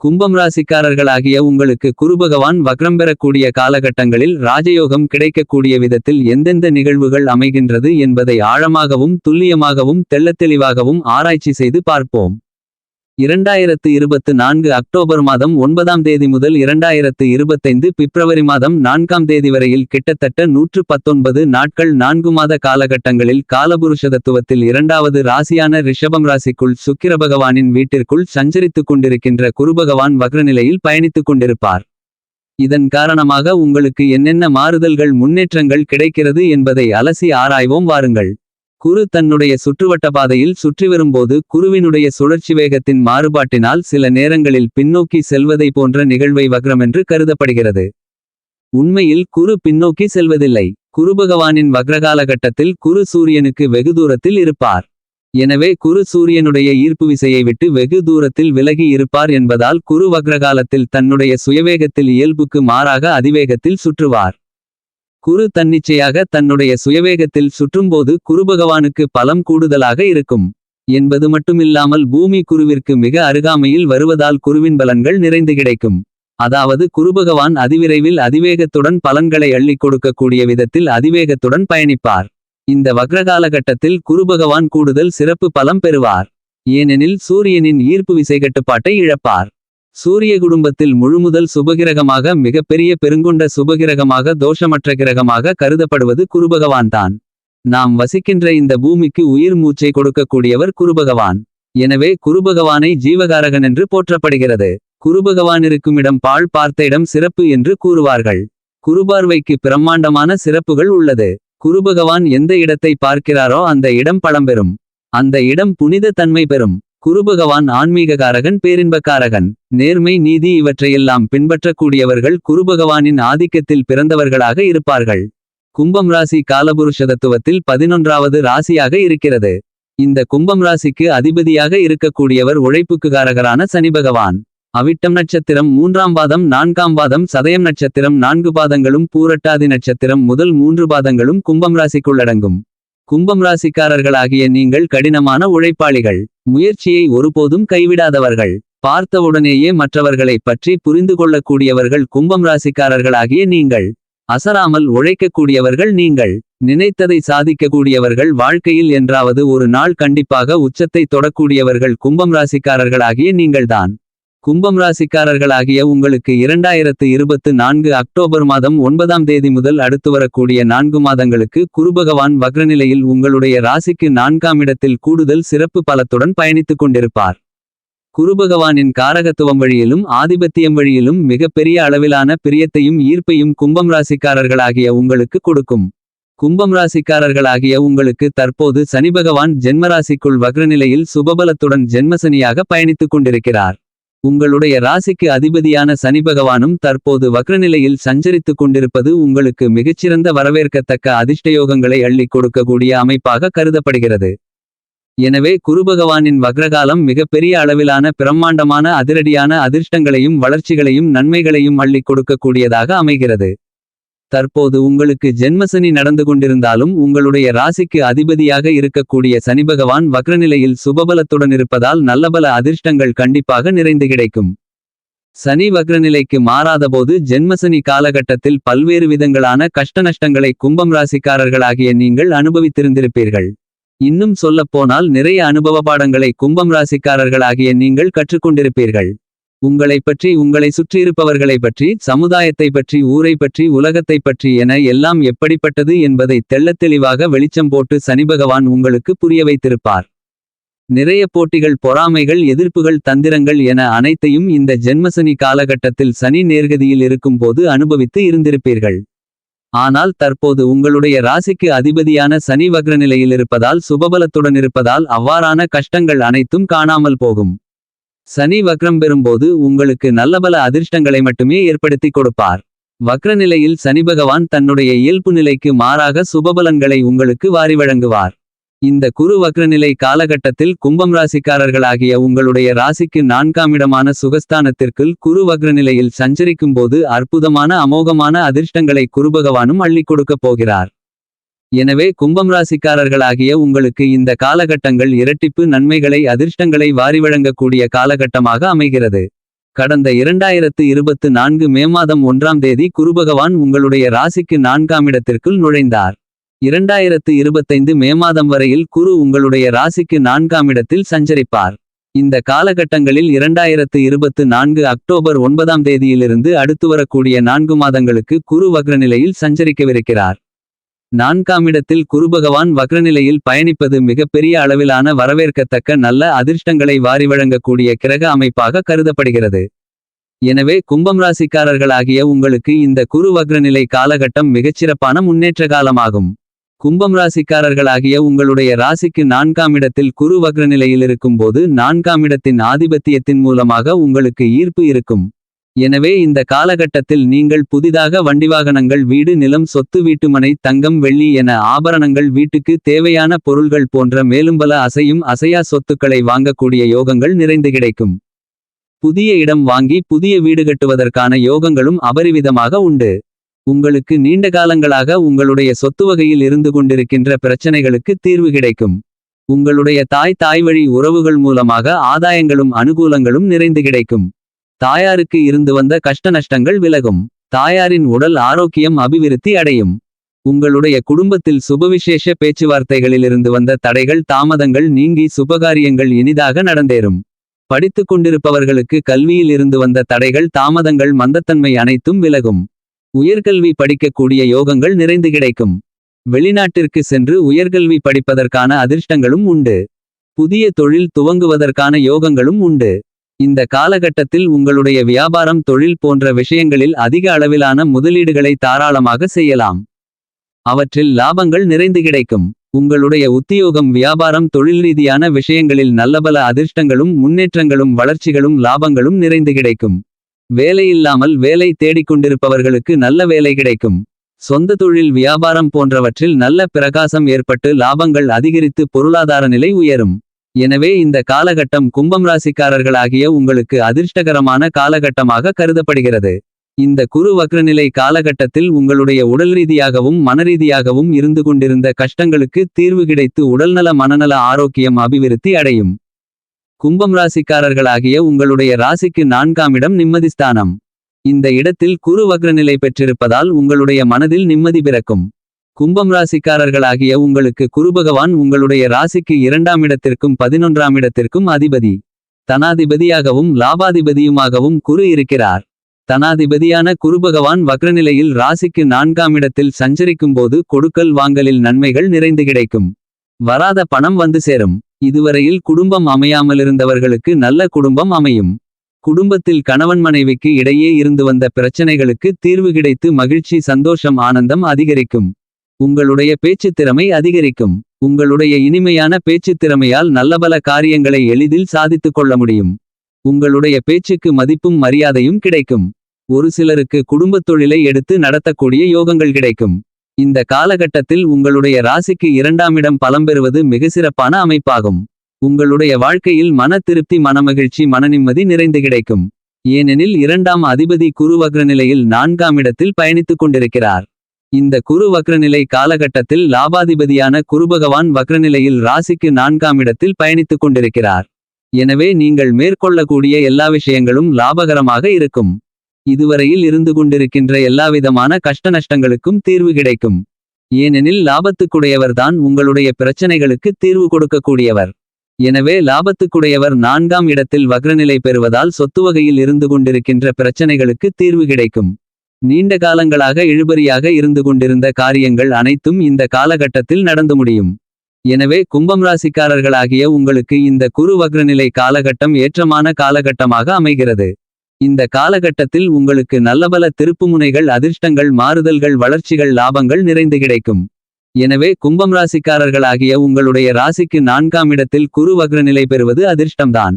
கும்பம் ராசிக்காரர்களாகிய உங்களுக்கு குருபகவான் வக்ரம் பெறக்கூடிய காலகட்டங்களில் ராஜயோகம் கிடைக்கக்கூடிய விதத்தில் எந்தெந்த நிகழ்வுகள் அமைகின்றது என்பதை ஆழமாகவும் துல்லியமாகவும் தெள்ளத்தெளிவாகவும் ஆராய்ச்சி செய்து பார்ப்போம். இரண்டாயிரத்து இருபத்து நான்கு அக்டோபர் மாதம் ஒன்பதாம் தேதி முதல் இரண்டாயிரத்து இருபத்தைந்து பிப்ரவரி மாதம் நான்காம் தேதி வரையில் கிட்டத்தட்ட நூற்று பத்தொன்பது நாட்கள் நான்கு மாத காலகட்டங்களில் காலபுருஷதத்துவத்தில் இரண்டாவது ராசியான ரிஷபம் ராசிக்குள் சுக்கிர பகவானின் வீட்டிற்குள் சஞ்சரித்துக் கொண்டிருக்கின்ற குருபகவான் வக்ரநிலையில் பயணித்துக் கொண்டிருப்பார். இதன் காரணமாக உங்களுக்கு என்னென்ன மாறுதல்கள் முன்னேற்றங்கள் கிடைக்கிறது என்பதை அலசி ஆராய்வோம் வாருங்கள். குரு தன்னுடைய சுற்றுவட்ட பாதையில் சுற்றி வரும்போது குருவினுடைய சுழற்சி வேகத்தின் மாறுபாட்டினால் சில நேரங்களில் பின்னோக்கி செல்வதை போன்ற நிகழ்வை வக்ரமென்று கருதப்படுகிறது. உண்மையில் குரு பின்னோக்கி செல்வதில்லை. குருபகவானின் வக்ரகாலகட்டத்தில் குரு சூரியனுக்கு வெகு தூரத்தில் இருப்பார். எனவே குரு சூரியனுடைய ஈர்ப்பு விசையை விட்டு வெகு தூரத்தில் விலகி இருப்பார் என்பதால் குரு வக்ரகாலத்தில் தன்னுடைய சுயவேகத்தில் இயல்புக்கு மாறாக அதிவேகத்தில் சுற்றுவார். குரு தன்னிச்சையாக தன்னுடைய சுயவேகத்தில் சுற்றும்போது குருபகவானுக்கு பலம் கூடுதலாக இருக்கும். என்பது மட்டுமில்லாமல் பூமி குருவிற்கு மிக அருகாமையில் வருவதால் குருவின் பலன்கள் நிறைந்து கிடைக்கும். அதாவது குருபகவான் அதிவிரைவில் அதிவேகத்துடன் பலன்களை அள்ளிக் கொடுக்கக்கூடிய விதத்தில் அதிவேகத்துடன் பயணிப்பார். இந்த வக்ரகாலகட்டத்தில் குருபகவான் கூடுதல் சிறப்பு பலம் பெறுவார். ஏனெனில் சூரியனின் ஈர்ப்பு விசை கட்டுப்பாட்டை இழப்பார். சூரிய குடும்பத்தில் முழுமுதல் சுபகிரகமாக மிகப்பெரிய பெருங்கொண்ட சுபகிரகமாக தோஷமற்ற கிரகமாக கருதப்படுவது குருபகவான்தான். நாம் வசிக்கின்ற இந்த பூமிக்கு உயிர் மூச்சை கொடுக்கக்கூடியவர் குருபகவான். எனவே குருபகவானை ஜீவகாரகன் என்று போற்றப்படுகிறது. குருபகவான் இருக்குமிடம் இடம் பாழ் பார்த்த இடம் சிறப்பு என்று கூறுவார்கள். குருபார்வைக்கு பிரம்மாண்டமான சிறப்புகள் உள்ளது. குருபகவான் எந்த இடத்தை பார்க்கிறாரோ அந்த இடம் பழம்பெறும். அந்த இடம் புனித தன்மை பெறும். குருபகவான் ஆன்மீககாரகன் பேரின்பக்காரகன். நேர்மை நீதி இவற்றையெல்லாம் பின்பற்றக்கூடியவர்கள் குருபகவானின் ஆதிக்கத்தில் பிறந்தவர்களாக இருப்பார்கள். கும்பம் ராசி காலபுருஷதத்துவத்தில் பதினொன்றாவது ராசியாக இருக்கிறது. இந்த கும்பம் ராசிக்கு அதிபதியாக இருக்கக்கூடியவர் உழைப்புக்குகாரகரான சனிபகவான். அவிட்டம் நட்சத்திரம் மூன்றாம் பாதம் நான்காம் பாதம் சதயம் நட்சத்திரம் நான்கு பாதங்களும் பூரட்டாதி நட்சத்திரம் முதல் மூன்று பாதங்களும் கும்பம் ராசிக்குள்ளடங்கும். கும்பம் ராசிக்காரர்களாகிய நீங்கள் கடினமான உழைப்பாளிகள். முயற்சியை ஒருபோதும் கைவிடாதவர்கள். பார்த்தவுடனேயே மற்றவர்களை பற்றி புரிந்து கொள்ளக்கூடியவர்கள் கும்பம் ராசிக்காரர்களாகிய நீங்கள். அசராமல் உழைக்கக்கூடியவர்கள் நீங்கள். நினைத்ததை சாதிக்கக்கூடியவர்கள் வாழ்க்கையில் என்றாவது ஒரு நாள் கண்டிப்பாக உச்சத்தை தொடக்கூடியவர்கள் கும்பம் ராசிக்காரர்களாகிய நீங்கள்தான். கும்பம் ராசிக்காரர்களாகிய உங்களுக்கு இரண்டாயிரத்து இருபத்து நான்கு அக்டோபர் மாதம் ஒன்பதாம் தேதி முதல் அடுத்து வரக்கூடிய நான்கு மாதங்களுக்கு குருபகவான் வக்ரநிலையில் உங்களுடைய ராசிக்கு நான்காம் இடத்தில் கூடுதல் சிறப்பு பலத்துடன் பயணித்துக் கொண்டிருப்பார். குருபகவானின் காரகத்துவம் வழியிலும் ஆதிபத்தியம் வழியிலும் மிகப்பெரிய அளவிலான பிரியத்தையும் ஈர்ப்பையும் கும்பம் ராசிக்காரர்களாகிய உங்களுக்கு கொடுக்கும். கும்பம் ராசிக்காரர்களாகிய உங்களுக்கு தற்போது சனிபகவான் ஜென்மராசிக்குள் வக்ரநிலையில் சுபபலத்துடன் ஜென்மசனியாக பயணித்துக் கொண்டிருக்கிறார். உங்களுடைய ராசிக்கு அதிபதியான சனிபகவானும் தற்போது வக்ரநிலையில் சஞ்சரித்துக் கொண்டிருப்பது உங்களுக்கு மிகச்சிறந்த வரவேற்கத்தக்க அதிர்ஷ்டயோகங்களை அள்ளிக் கொடுக்கக்கூடிய அமைப்பாக கருதப்படுகிறது. எனவே குருபகவானின் வக்ரகாலம் மிகப்பெரிய அளவிலான பிரம்மாண்டமான அதிரடியான அதிர்ஷ்டங்களையும் வளர்ச்சிகளையும் நன்மைகளையும் அள்ளிக் கொடுக்கக்கூடியதாக அமைகிறது. தற்போது உங்களுக்கு ஜென்மசனி நடந்து கொண்டிருந்தாலும் உங்களுடைய ராசிக்கு அதிபதியாக இருக்கக்கூடிய சனிபகவான் வக்ரநிலையில் சுபபலத்துடன் இருப்பதால் நல்லபல அதிர்ஷ்டங்கள் கண்டிப்பாக நிறைந்து கிடைக்கும். சனி வக்ரநிலைக்கு மாறாதபோது ஜென்மசனி காலகட்டத்தில் பல்வேறு விதங்களான கஷ்டநஷ்டங்களை கும்பம் ராசிக்காரர்களாகிய நீங்கள் அனுபவித்திருந்திருப்பீர்கள். இன்னும் சொல்லப்போனால் நிறைய அனுபவ பாடங்களை கும்பம் ராசிக்காரர்களாகிய நீங்கள் கற்றுக்கொண்டிருப்பீர்கள். உங்களை பற்றி உங்களை சுற்றியிருப்பவர்களை பற்றி சமுதாயத்தை பற்றி ஊரை பற்றி உலகத்தை பற்றி என எல்லாம் எப்படிப்பட்டது என்பதை தெள்ளத்தெளிவாக வெளிச்சம் போட்டு சனிபகவான் உங்களுக்கு புரிய வைத்திருப்பார். நிறைய போட்டிகள் பொறாமைகள் எதிர்ப்புகள் தந்திரங்கள் என அனைத்தையும் இந்த ஜென்மசனி காலகட்டத்தில் சனி நேர்கதியில் இருக்கும்போது அனுபவித்து இருந்திருப்பீர்கள். ஆனால் தற்போது உங்களுடைய ராசிக்கு அதிபதியான சனி வக்ரநிலையில் இருப்பதால் சுபபலத்துடன் இருப்பதால் அவ்வாறான கஷ்டங்கள் அனைத்தும் காணாமல் போகும். சனி வக்ரம் பெறும்போது உங்களுக்கு நல்லபல அதிர்ஷ்டங்களை மட்டுமே ஏற்படுத்திக் கொடுப்பார். வக்ரநிலையில் சனிபகவான் தன்னுடைய இயல்பு நிலைக்கு மாறாக சுபபலன்களை உங்களுக்கு வாரி வழங்குவார். இந்த குரு வக்ரநிலை காலகட்டத்தில் கும்பம் ராசிக்காரர்களாகிய உங்களுடைய ராசிக்கு நான்காம் இடமான சுகஸ்தானத்திற்குள் குரு வக்ரநிலையில் சஞ்சரிக்கும்போது அற்புதமான அமோகமான அதிர்ஷ்டங்களை குருபகவானும் அள்ளிக் கொடுக்கப் போகிறார். எனவே கும்பம் ராசிக்காரர்களாகிய உங்களுக்கு இந்த காலகட்டங்கள் இரட்டிப்பு நன்மைகளை அதிர்ஷ்டங்களை வாரி வழங்கக்கூடிய காலகட்டமாக அமைகிறது. கடந்த இரண்டாயிரத்து இருபத்து நான்கு மே மாதம் ஒன்றாம் தேதி குருபகவான் உங்களுடைய ராசிக்கு நான்காம் இடத்திற்குள் நுழைந்தார். இரண்டாயிரத்து இருபத்தைந்து மே மாதம் வரையில் குரு உங்களுடைய ராசிக்கு நான்காம் இடத்தில் சஞ்சரிப்பார். இந்த காலகட்டங்களில் இரண்டாயிரத்து இருபத்து நான்கு அக்டோபர் ஒன்பதாம் தேதியிலிருந்து அடுத்து வரக்கூடிய நான்கு மாதங்களுக்கு குரு வக்ரநிலையில் சஞ்சரிக்கவிருக்கிறார். நான்காமிடத்தில் குருபகவான் வக்ரநிலையில் பயணிப்பது மிகப்பெரிய அளவிலான வரவேற்கத்தக்க நல்ல அதிர்ஷ்டங்களை வாரி வழங்கக்கூடிய கிரக அமைப்பாக கருதப்படுகிறது. எனவே கும்பம் ராசிக்காரர்களாகிய உங்களுக்கு இந்த குரு வக்ரநிலை காலகட்டம் மிகச்சிறப்பான முன்னேற்ற காலமாகும். கும்பம் ராசிக்காரர்களாகிய உங்களுடைய ராசிக்கு நான்காம் இடத்தில் குரு வக்ரநிலையில் இருக்கும்போது நான்காம் இடத்தின் ஆதிபத்தியத்தின் மூலமாக உங்களுக்கு ஈர்ப்பு இருக்கும். எனவே இந்த காலகட்டத்தில் நீங்கள் புதிதாக வண்டிவாகனங்கள் வீடு நிலம் சொத்து வீட்டுமனை தங்கம் வெள்ளி என ஆபரணங்கள் வீட்டுக்கு தேவையான பொருள்கள் போன்ற மேலும் பல அசையும் அசையா சொத்துக்களை வாங்கக்கூடிய யோகங்கள் நிறைந்து கிடைக்கும். புதிய இடம் வாங்கி புதிய வீடு கட்டுவதற்கான யோகங்களும் அபரிவிதமாக உண்டு. உங்களுக்கு நீண்ட காலங்களாக உங்களுடைய சொத்து வகையில் இருந்து கொண்டிருக்கின்ற பிரச்சனைகளுக்கு தீர்வு கிடைக்கும். உங்களுடைய தாய் தாய்வழி உறவுகள் மூலமாக ஆதாயங்களும் அனுகூலங்களும் நிறைந்து கிடைக்கும். தாயாருக்கு இருந்து வந்த கஷ்ட நஷ்டங்கள் விலகும். தாயாரின் உடல் ஆரோக்கியம் அபிவிருத்தி அடையும். உங்களுடைய குடும்பத்தில் சுபவிசேஷ பேச்சுவார்த்தைகளிலிருந்து வந்த தடைகள் தாமதங்கள் நீங்கி சுபகாரியங்கள் இனிதாக நடந்தேறும். படித்துக் கொண்டிருப்பவர்களுக்கு கல்வியில் இருந்து வந்த தடைகள் தாமதங்கள் மந்தத்தன்மை அனைத்தும் விலகும். உயர்கல்வி படிக்கக்கூடிய யோகங்கள் நிறைந்து கிடைக்கும். வெளிநாட்டிற்கு சென்று உயர்கல்வி படிப்பதற்கான அதிர்ஷ்டங்களும் உண்டு. புதிய தொழில் துவங்குவதற்கான யோகங்களும் உண்டு. இந்த காலகட்டத்தில் உங்களுடைய வியாபாரம் தொழில் போன்ற விஷயங்களில் அதிக அளவிலான முதலீடுகளை தாராளமாக செய்யலாம். அவற்றில் லாபங்கள் நிறைந்து கிடைக்கும். உங்களுடைய உத்தியோகம் வியாபாரம் தொழில் ரீதியான விஷயங்களில் நல்லபல அதிர்ஷ்டங்களும் முன்னேற்றங்களும் வளர்ச்சிகளும் லாபங்களும் நிறைந்து கிடைக்கும். வேலையில்லாமல் வேலை தேடிக்கொண்டிருப்பவர்களுக்கு நல்ல வேலை கிடைக்கும். சொந்த தொழில் வியாபாரம் போன்றவற்றில் நல்ல பிரகாசம் ஏற்பட்டு லாபங்கள் அதிகரித்து பொருளாதார நிலை உயரும். எனவே இந்த காலகட்டம் கும்பம் ராசிக்காரர்களாகிய உங்களுக்கு அதிர்ஷ்டகரமான காலகட்டமாக கருதப்படுகிறது. இந்த குரு வக்ரநிலை காலகட்டத்தில் உங்களுடைய உடல் ரீதியாகவும் மனரீதியாகவும் இருந்து கொண்டிருந்த கஷ்டங்களுக்கு தீர்வு கிடைத்து உடல்நல மனநல ஆரோக்கியம் அபிவிருத்தி அடையும். கும்பம் ராசிக்காரர்களாகிய உங்களுடைய ராசிக்கு நான்காம் இடம் நிம்மதிஸ்தானம். இந்த இடத்தில் குரு வக்ரநிலை பெற்றிருப்பதால் உங்களுடைய மனதில் நிம்மதி பிறக்கும். கும்பம் ராசிக்காரர்களாகிய உங்களுக்கு குருபகவான் உங்களுடைய ராசிக்கு இரண்டாம் இடத்திற்கும் பதினொன்றாம் இடத்திற்கும் அதிபதி. தனாதிபதியாகவும் லாபாதிபதியுமாகவும் குரு இருக்கிறார். தனாதிபதியான குருபகவான் வக்ரநிலையில் ராசிக்கு நான்காம் இடத்தில் சஞ்சரிக்கும்போது கொடுக்கல் வாங்கலில் நன்மைகள் நிறைந்து கிடைக்கும். வராத பணம் வந்து சேரும். இதுவரையில் குடும்பம் அமையாமலிருந்தவர்களுக்கு நல்ல குடும்பம் அமையும். குடும்பத்தில் கணவன் மனைவிக்கு இடையே இருந்து வந்த பிரச்சனைகளுக்கு தீர்வு கிடைத்து மகிழ்ச்சி சந்தோஷம் ஆனந்தம் அதிகரிக்கும். உங்களுடைய பேச்சுத் திறமை அதிகரிக்கும். உங்களுடைய இனிமையான பேச்சுத் திறமையால் நல்லபல காரியங்களை எளிதில் சாதித்துக் கொள்ள முடியும். உங்களுடைய பேச்சுக்கு மதிப்பும் மரியாதையும் கிடைக்கும். ஒரு சிலருக்கு குடும்பத் தொழிலை எடுத்து நடத்தக்கூடிய யோகங்கள் கிடைக்கும். இந்த காலகட்டத்தில் உங்களுடைய ராசிக்கு இரண்டாம் இடம் பலம் பெறுவது மிக சிறப்பான அமைப்பாகும். உங்களுடைய வாழ்க்கையில் மன திருப்தி மனமகிழ்ச்சி மனநிம்மதி நிறைந்து கிடைக்கும். ஏனெனில் இரண்டாம் அதிபதி குரு நிலையில் நான்காம் இடத்தில் பயணித்துக் கொண்டிருக்கிறார். இந்த குரு வக்ரநிலை காலகட்டத்தில் லாபாதிபதியான குருபகவான் வக்ரநிலையில் ராசிக்கு நான்காம் இடத்தில் பயணித்துக் கொண்டிருக்கிறார். எனவே நீங்கள் மேற்கொள்ளக்கூடிய எல்லா விஷயங்களும் லாபகரமாக இருக்கும். இதுவரையில் இருந்து கொண்டிருக்கின்ற எல்லாவிதமான கஷ்ட நஷ்டங்களுக்கும் தீர்வு கிடைக்கும். ஏனெனில் லாபத்துக்குடையவர்தான் உங்களுடைய பிரச்சனைகளுக்கு தீர்வு கொடுக்கக்கூடியவர். எனவே லாபத்துக்குடையவர் நான்காம் இடத்தில் வக்ரநிலை பெறுவதால் சொத்து வகையில் இருந்து கொண்டிருக்கின்ற பிரச்சனைகளுக்கு தீர்வு கிடைக்கும். நீண்ட காலங்களாக இழுபறியாக இருந்து கொண்டிருந்த காரியங்கள் அனைத்தும் இந்த காலகட்டத்தில் நடந்து முடியும். எனவே கும்பம் ராசிக்காரர்களாகிய உங்களுக்கு இந்த குரு வக்ரநிலை காலகட்டம் ஏற்றமான காலகட்டமாக அமைகிறது. இந்த காலகட்டத்தில் உங்களுக்கு நல்லபல திருப்புமுனைகள் அதிர்ஷ்டங்கள் மாறுதல்கள் வளர்ச்சிகள் லாபங்கள் நிறைந்து கிடைக்கும். எனவே கும்பம் ராசிக்காரர்களாகிய உங்களுடைய ராசிக்கு நான்காம் இடத்தில் குரு வக்ரநிலை பெறுவது அதிர்ஷ்டம்தான்.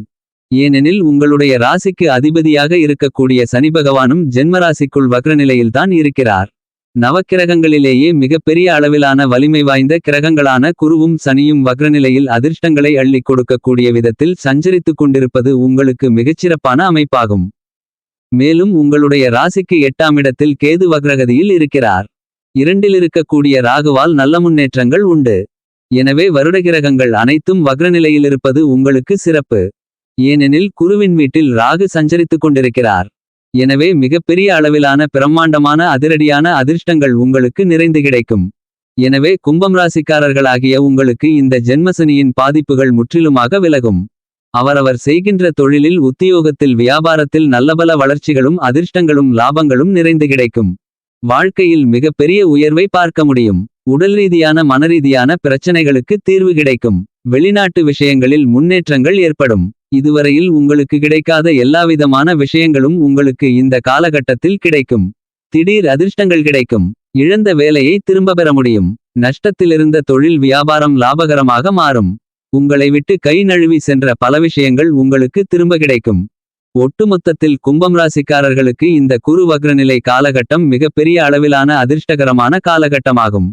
ஏனெனில் உங்களுடைய ராசிக்கு அதிபதியாக இருக்கக்கூடிய சனி பகவானும் ஜென்மராசிக்குள் வக்ரநிலையில்தான் இருக்கிறார். நவக்கிரகங்களிலேயே மிகப்பெரிய அளவிலான வலிமை வாய்ந்த கிரகங்களான குருவும் சனியும் வக்ரநிலையில் அதிர்ஷ்டங்களை அள்ளிக் கொடுக்கக்கூடிய விதத்தில் சஞ்சரித்துக் கொண்டிருப்பது உங்களுக்கு மிகச்சிறப்பான அமைப்பாகும். மேலும் உங்களுடைய ராசிக்கு எட்டாம் இடத்தில் கேது வக்ரகதியில் இருக்கிறார். இரண்டில் இருக்கக்கூடிய ராகுவால் நல்ல முன்னேற்றங்கள் உண்டு. எனவே வருடகிரகங்கள் அனைத்தும் வக்ரநிலையில் இருப்பது உங்களுக்கு சிறப்பு. ஏனெனில் குருவின் வீட்டில் ராகு சஞ்சரித்துக் கொண்டிருக்கிறார். எனவே மிகப்பெரிய அளவிலான பிரம்மாண்டமான அதிரடியான அதிர்ஷ்டங்கள் உங்களுக்கு நிறைந்து கிடைக்கும். எனவே கும்பம் ராசிக்காரர்களாகிய உங்களுக்கு இந்த ஜென்மசனியின் பாதிப்புகள் முற்றிலுமாக விலகும். அவரவர் செய்கின்ற தொழிலில் உத்தியோகத்தில் வியாபாரத்தில் நல்லபல வளர்ச்சிகளும் அதிர்ஷ்டங்களும் லாபங்களும் நிறைந்து கிடைக்கும். வாழ்க்கையில் மிகப்பெரிய உயர்வை பார்க்க முடியும். உடல் ரீதியான மனரீதியான பிரச்சனைகளுக்கு தீர்வு கிடைக்கும். வெளிநாட்டு விஷயங்களில் முன்னேற்றங்கள் ஏற்படும். இதுவரையில் உங்களுக்கு கிடைக்காத எல்லாவிதமான விஷயங்களும் உங்களுக்கு இந்த காலகட்டத்தில் கிடைக்கும். திடீர் அதிர்ஷ்டங்கள் கிடைக்கும். இழந்த வேலையை திரும்ப பெற முடியும். நஷ்டத்திலிருந்த தொழில் வியாபாரம் லாபகரமாக மாறும். உங்களை விட்டு கை நழுவி சென்ற பல விஷயங்கள் உங்களுக்கு திரும்ப கிடைக்கும். ஒட்டுமொத்தத்தில் கும்பம் ராசிக்காரர்களுக்கு இந்த குரு வக்ரநிலை காலகட்டம் மிகப்பெரிய அளவிலான அதிர்ஷ்டகரமான காலகட்டமாகும்.